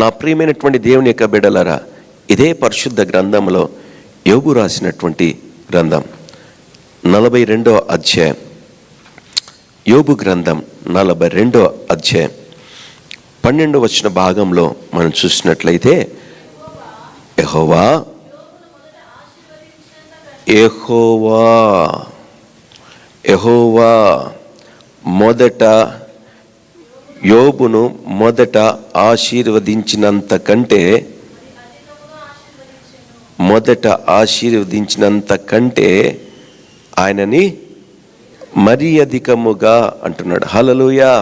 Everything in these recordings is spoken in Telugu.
నా ప్రియమైనటువంటి దేవుని యొక్క బిడలరా ఇదే పరిశుద్ధ గ్రంథంలో యోగు రాసినటువంటి గ్రంథం నలభై రెండో అధ్యాయం. యోగు గ్రంథం నలభై రెండో అధ్యాయం. పన్నెండు వచ్చిన భాగంలో మనం చూసినట్లయితే ఎహోవా ఎహోవా ఎహోవా మొదట యోబును మొదట ఆశీర్వదించినంత కంటే మొదట ఆశీర్వదించినంత కంటే ఆయనని మరీ అధికముగా అంటున్నాడు. హలలుయా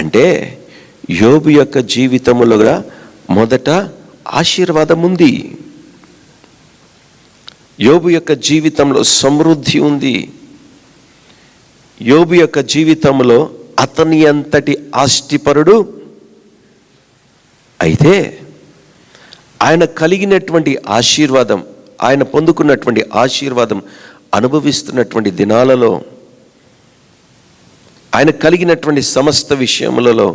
అంటే యోబు యొక్క జీవితములో కూడా మొదట ఆశీర్వాదం ఉంది యోబు యొక్క జీవితంలో సమృద్ధి ఉంది. యోబు యొక్క జీవితంలో అతని అంతటి ఆస్తిపరుడు అయితే ఆయన కలిగినటువంటి ఆశీర్వాదం ఆయన పొందుకున్నటువంటి ఆశీర్వాదం అనుభవిస్తున్నటువంటి దినాలలో ఆయన కలిగినటువంటి సమస్త విషయములలో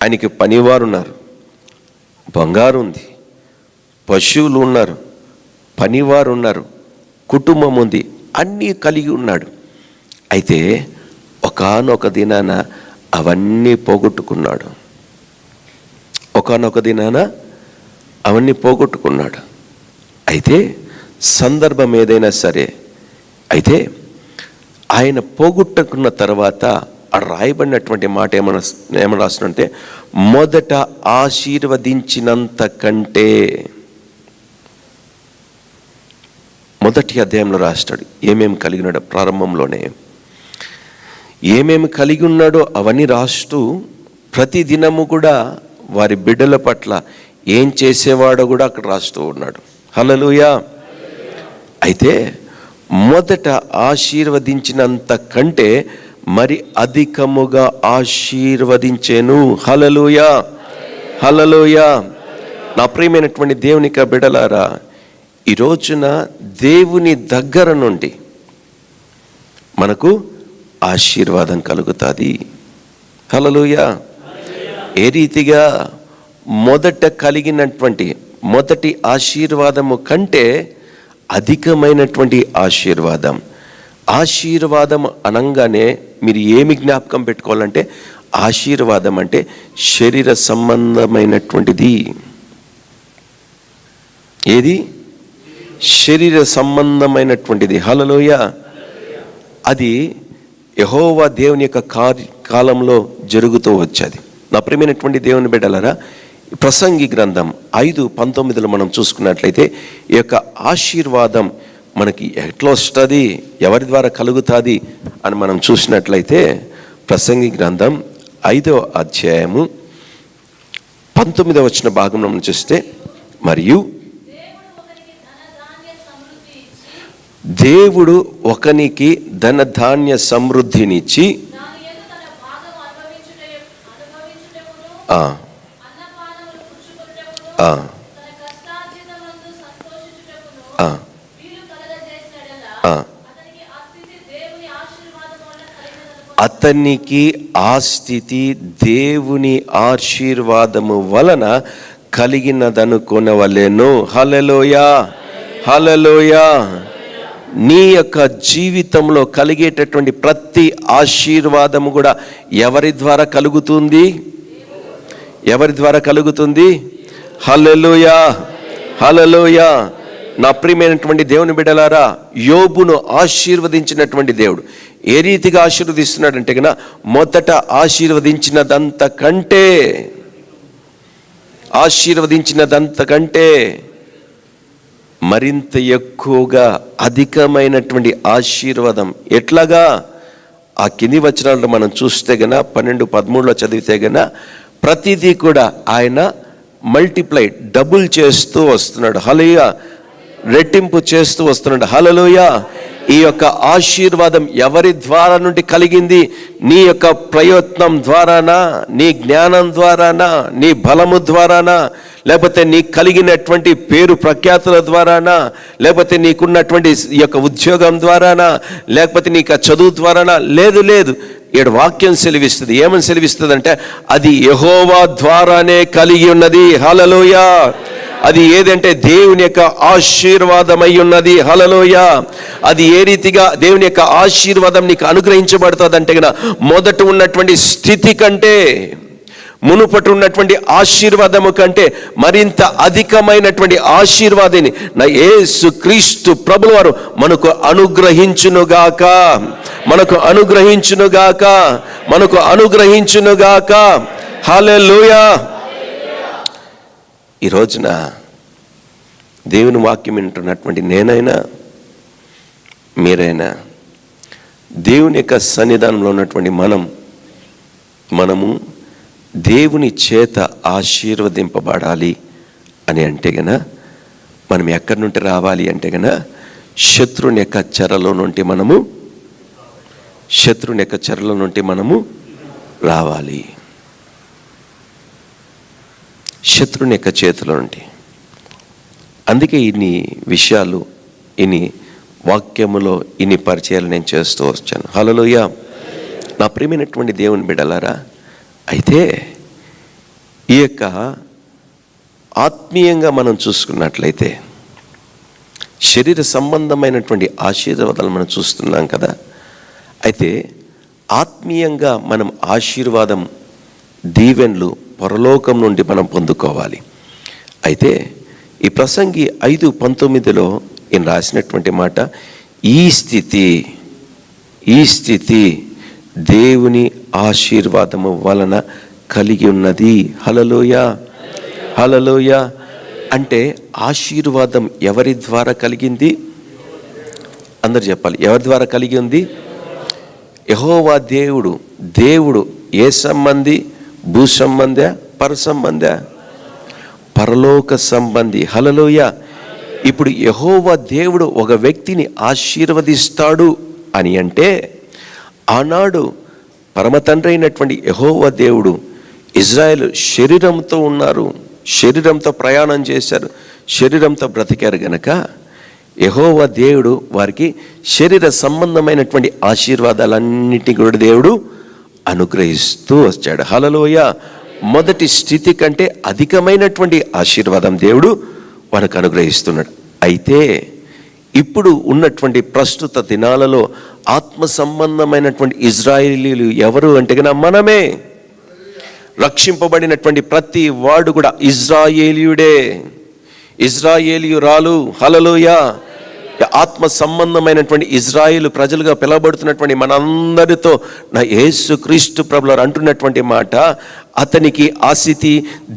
ఆయనకి పనివారు ఉన్నారు బంగారు ఉంది పశువులు ఉన్నారు పనివారు ఉన్నారు కుటుంబం ఉంది అన్నీ కలిగి ఉన్నాడు. అయితే ఒకానొక దినాన అవన్నీ పోగొట్టుకున్నాడు. ఒకానొక దినాన అవన్నీ పోగొట్టుకున్నాడు. అయితే సందర్భం ఏదైనా సరే అయితే ఆయన పోగొట్టుకున్న తర్వాత ఆ రాయబడినటువంటి మాట ఏమన్నా ఏమన్నా రాసినంటే మొదట ఆశీర్వదించినంత కంటే మొదటి అధ్యాయంలో రాస్తాడు ఏమేమి కలిగినాడు ప్రారంభంలోనే ఏమేమి కలిగి ఉన్నాడో అవన్నీ రాస్తూ ప్రతి దినము కూడా వారి బిడ్డల పట్ల ఏం చేసేవాడో కూడా అక్కడ రాస్తూ ఉన్నాడు. హలలుయా అయితే మొదట ఆశీర్వదించినంత కంటే మరి అధికముగా ఆశీర్వదించేను. హలలుయా హలలుయా నా ప్రియమైనటువంటి దేవునిక బిడలారా ఈ రోజున దేవుని దగ్గర నుండి మనకు ఆశీర్వాదం కలుగుతుంది. హలలుయా ఏ రీతిగా మొదట కలిగినటువంటి మొదటి ఆశీర్వాదము కంటే అధికమైనటువంటి ఆశీర్వాదం. ఆశీర్వాదం అనంగానే మీరు ఏమి జ్ఞాపకం పెట్టుకోవాలంటే ఆశీర్వాదం అంటే శరీర సంబంధమైనటువంటిది. ఏది? శరీర సంబంధమైనటువంటిది. హలలోయ అది యహోవా దేవుని యొక్క కార్య కాలంలో జరుగుతూ వచ్చేది. నా ప్రియమైనటువంటి దేవుని బిడ్డలరా ప్రసంగి గ్రంథం ఐదు పంతొమ్మిదిలో మనం చూసుకున్నట్లయితే ఈ యొక్క ఆశీర్వాదం మనకి ఎట్లా వస్తుంది ఎవరి ద్వారా కలుగుతుంది అని మనం చూసినట్లయితే ప్రసంగి గ్రంథం ఐదో అధ్యాయము పంతొమ్మిదవ వచ్చిన భాగంలో మనం చూస్తే మరియు దేవుడు ఒకనికి ధనధాన్య సమృద్ధినిచ్చి అతనికి ఆ స్థితి దేవుని ఆశీర్వాదము వలన కలిగినదనుకో అతనికి ఆశీర్వాదము వలన హలలోయా హలలోయా నీ యొక్క జీవితంలో కలిగేటటువంటి ప్రతి ఆశీర్వాదము కూడా ఎవరి ద్వారా కలుగుతుంది? ఎవరి ద్వారా కలుగుతుంది? హలలోయా హలలోయా నా ప్రియమైనటువంటి దేవుని బిడలారా యోబును ఆశీర్వదించినటువంటి దేవుడు. ఏ రీతిగా ఆశీర్వదిస్తున్నాడంటే కన్నా మొదట ఆశీర్వదించినదంత కంటే ఆశీర్వదించినదంత కంటే మరింత ఎక్కువగా అధికమైనటువంటి ఆశీర్వాదం. ఎట్లాగా? ఆ కింది వచనాలను మనం చూస్తే గన పన్నెండు పదమూడులో చదివితే గన ప్రతిదీ కూడా ఆయన మల్టిప్లై డబుల్ చేస్తూ వస్తున్నాడు. హలోయ రెట్టింపు చేస్తూ వస్తున్నాడు. హలలోయ ఈ యొక్క ఆశీర్వాదం ఎవరి ద్వారా నుండి కలిగింది? నీ యొక్క ప్రయత్నం ద్వారానా? నీ జ్ఞానం ద్వారానా? నీ బలము ద్వారానా? లేకపోతే నీ కలిగినటువంటి పేరు ప్రఖ్యాతుల ద్వారానా? లేకపోతే నీకున్నటువంటి ఈ యొక్క ఉద్యోగం ద్వారానా? లేకపోతే నీకు చదువు ద్వారానా? లేదు లేదు. ఈడ వాక్యం సెలివిస్తుంది. ఏమని సెలివిస్తుంది అంటే అది యహోవా ద్వారానే కలిగి ఉన్నది. హలలోయా అది ఏదంటే దేవుని యొక్క ఆశీర్వాదమై ఉన్నది హలలోయ అది ఏ రీతిగా దేవుని యొక్క ఆశీర్వాదం నీకు అనుగ్రహించబడుతుంది అంటే మొదట ఉన్నటువంటి స్థితి కంటే మునుపటి ఉన్నటువంటి ఆశీర్వాదము కంటే మరింత అధికమైనటువంటి ఆశీర్వాదిని నా యేసు క్రీస్తు ప్రభుల వారు మనకు అనుగ్రహించునుగాక. మనకు అనుగ్రహించునుగాక. మనకు అనుగ్రహించునుగాక. హల్లెలూయా. ఈ రోజున దేవుని వాక్యం వింటున్నటువంటి నేనైనా మీరైనా దేవుని యొక్క సన్నిధానంలో ఉన్నటువంటి మనం మనము దేవుని చేత ఆశీర్వదింపబడాలి అని అంటే గన మనం ఎక్కడి నుండి రావాలి అంటే గన శత్రుని యొక్క చెరలో నుండి మనము శత్రుని యొక్క చెరలో నుండి మనము రావాలి. శత్రుని యొక్క చేతిలో నుండి అందుకే ఇన్ని విషయాలు ఇన్ని వాక్యములో ఇన్ని పరిచయాలు నేను చేస్తూ వచ్చాను. హలోయ నా ప్రియమైనటువంటి దేవుని బిడలారా అయితే ఈ యొక్క ఆత్మీయంగా మనం చూసుకున్నట్లయితే శరీర సంబంధమైనటువంటి ఆశీర్వాదాలు మనం చూస్తున్నాం కదా అయితే ఆత్మీయంగా మనం ఆశీర్వాదం దీవెన్లు పరలోకం నుండి మనం పొందుకోవాలి. అయితే ఈ ప్రసంగి ఐదు పంతొమ్మిదిలో ఈయన రాసినటువంటి మాట ఈ స్థితి ఈ స్థితి దేవుని ఆశీర్వాదము వలన కలిగి ఉన్నది. హలలోయ హలలోయ అంటే ఆశీర్వాదం ఎవరి ద్వారా కలిగింది? అందరు చెప్పాలి ఎవరి ద్వారా కలిగి ఉంది? యహోవా దేవుడు దేవుడు ఏ సంబంధి? భూ సంబంధ పర సంబంధ పరలోక సంబంధి. హలలోయ ఇప్పుడు యహోవ దేవుడు ఒక వ్యక్తిని ఆశీర్వదిస్తాడు అని అంటే ఆనాడు పరమతండ్రి అయినటువంటి యహోవ దేవుడు ఇజ్రాయెల్ శరీరంతో ఉన్నారు శరీరంతో ప్రయాణం చేశారు శరీరంతో బ్రతికారు గనక యహోవ దేవుడు వారికి శరీర సంబంధమైనటువంటి ఆశీర్వాదాలన్నిటి కూడా దేవుడు అనుగ్రహిస్తూ వచ్చాడు. హలలోయ మొదటి స్థితి కంటే అధికమైనటువంటి ఆశీర్వాదం దేవుడు మనకు అనుగ్రహిస్తున్నాడు. అయితే ఇప్పుడు ఉన్నటువంటి ప్రస్తుత దినాలలో ఆత్మ సంబంధమైనటువంటి ఇజ్రాయిలీలు ఎవరు అంటే గన మనమే. రక్షింపబడినటువంటి ప్రతి వాడు కూడా ఇజ్రాయేలీయుడే. ఇజ్రాయేలీయురాలు. హలలోయ ఆత్మ సంబంధమైనటువంటి ఇజ్రాయిల్ ప్రజలుగా పిలవబడుతున్నటువంటి మనందరితో నా యేసు క్రీస్తు ప్రభులు అంటున్నటువంటి మాట అతనికి ఆసితి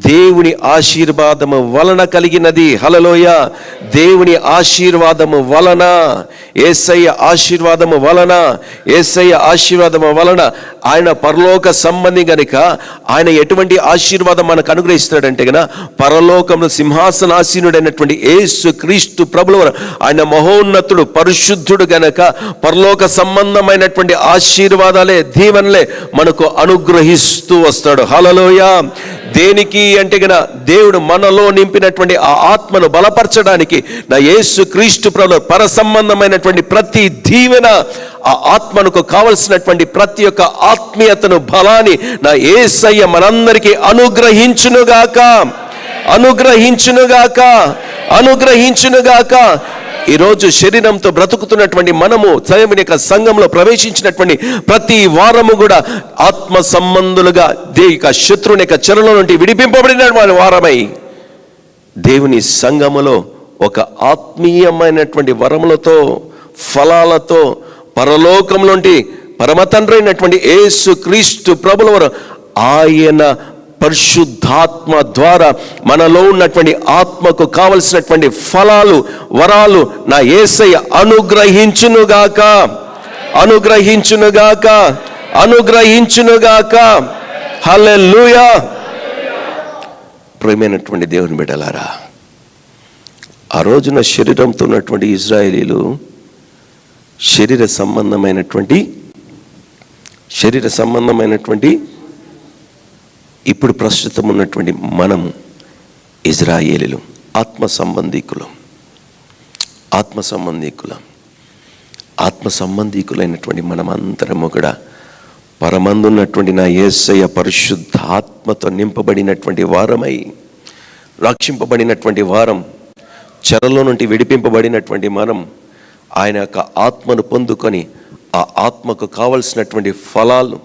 దేవుని ఆశీర్వాదము వలన కలిగినది. హలలోయ దేవుని ఆశీర్వాదము వలన ఏసయ్య ఆశీర్వాదము వలన ఏసయ్య ఆశీర్వాదము వలన ఆయన పరలోక సంబంధి గనుక ఆయన ఎటువంటి ఆశీర్వాదం మనకు అనుగ్రహిస్తాడంటే గన పరలోకంలో సింహాసనాసీనుడైనటువంటి యేసు క్రీస్తు ప్రభుల ఆయన మహో మహోన్నతుడు పరిశుద్ధుడు గనక పరలోక సంబంధమైనటువంటి ఆశీర్వాదాలే దీవెనలే మనకు అనుగ్రహిస్తూ వస్తాడు. హలలోయ దేనికి అంటే గన దేవుడు మనలో నింపినటువంటి ఆ ఆత్మను బలపరచడానికి నా యేసు క్రీస్తు ప్రభుల పర సంబంధమైనటువంటి ప్రతి దీవెన ఆ ఆత్మనుకు కావలసినటువంటి ప్రతి ఒక్క ఆత్మీయతను బలాన్ని నా ఏసయ్య మనందరికీ అనుగ్రహించునుగాక. అనుగ్రహించునుగాక. అనుగ్రహించునుగాక. ఈరోజు శరీరంతో బ్రతుకుతున్నటువంటి మనము స్వయం యొక్క సంఘంలో ప్రవేశించినటువంటి ప్రతి వారము కూడా ఆత్మ సంబంధులుగా దేవిక యొక్క శత్రుని యొక్క చెరలో నుండి విడిపింపబడిన వారమై దేవుని సంఘములో ఒక ఆత్మీయమైనటువంటి వరములతో ఫలాలతో పరలోకం నుండి పరమతండ్రి యేసు క్రీస్తు ప్రభుల వారు ఆయన పరిశుద్ధాత్మ ద్వారా మనలో ఉన్నటువంటి ఆత్మకు కావలసినటువంటి ఫలాలు వరాలు నా ఏసయ్య అనుగ్రహించునుగాక. అనుగ్రహించునుగాక. అనుగ్రహించునుగాక. హల్లెలూయా. ప్రేమైనటువంటి దేవుని బిడ్డలారా ఆ రోజున శరీరంతో ఉన్నటువంటి ఇజ్రాయేలీలు శరీర సంబంధమైనటువంటి శరీర సంబంధమైనటువంటి ఇప్పుడు ప్రస్తుతం ఉన్నటువంటి మనము ఇజ్రాయేలీలు ఆత్మ సంబంధీకులు. ఆత్మ సంబంధీకులం. ఆత్మ సంబంధీకులైనటువంటి మనమందరము కూడా పరమందున్నటువంటి నా యేసయ్య పరిశుద్ధాత్మతో నింపబడినటువంటి వారమై రక్షింపబడినటువంటి వారం చెరలో నుండి విడిపింపబడినటువంటి మనం ఆయన యొక్క ఆత్మను పొందుకొని ఆ ఆత్మకు కావలసినటువంటి ఫలాలు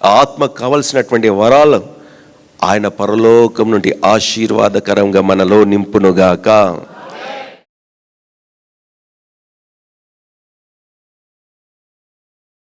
ఆత్మ కావలసినటువంటి వరాలు ఆయన పరలోకం నుండి ఆశీర్వాదకరంగా మనలో నింపునుగాక.